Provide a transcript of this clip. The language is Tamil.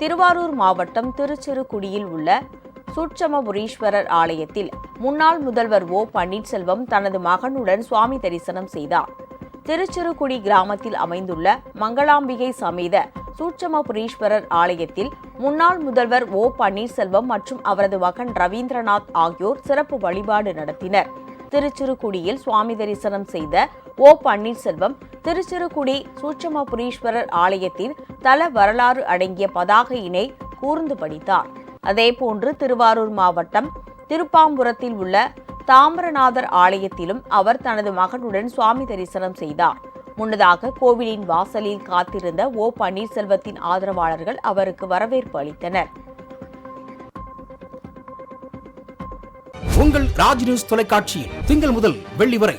திருவாரூர் மாவட்டம் திருச்சிறுகுடியில் உள்ள சுட்சமபுரீஸ்வரர் ஆலயத்தில் முன்னாள் முதல்வர் ஓ பன்னீர்செல்வம் தனது மகனுடன் சுவாமி தரிசனம் செய்தார். திருச்சிறுகுடி கிராமத்தில் அமைந்துள்ள மங்களாம்பிகை சமேத சூட்சமபுரீஸ்வரர் ஆலயத்தில் முன்னாள் முதல்வர் ஓ பன்னீர்செல்வம் மற்றும் அவரது மகன் ரவீந்திரநாத் ஆகியோர் சிறப்பு வழிபாடு நடத்தினர். திருச்சிறுகுடியில் சுவாமி தரிசனம் செய்த ஓ பன்னீர்செல்வம் திருச்சிறுகுடி சூட்சமபுரீஸ்வரர் ஆலயத்தின் தல வரலாறு அடங்கிய பதாகையினை கூர்ந்து படித்தார். அதேபோன்று திருவாரூர் மாவட்டம் திருப்பாம்புரத்தில் உள்ள தாமரநாதர் ஆலயத்திலும் அவர் தனது மகனுடன் சுவாமி தரிசனம் செய்தார். முன்னதாக கோவிலின் வாசலில் காத்திருந்த ஓ பன்னீர்செல்வத்தின் ஆதரவாளர்கள் அவருக்கு வரவேற்பு அளித்தனர். உங்கள் ராஜ் நியூஸ் தொலைக்காட்சியில் திங்கள் முதல் வெள்ளி வரை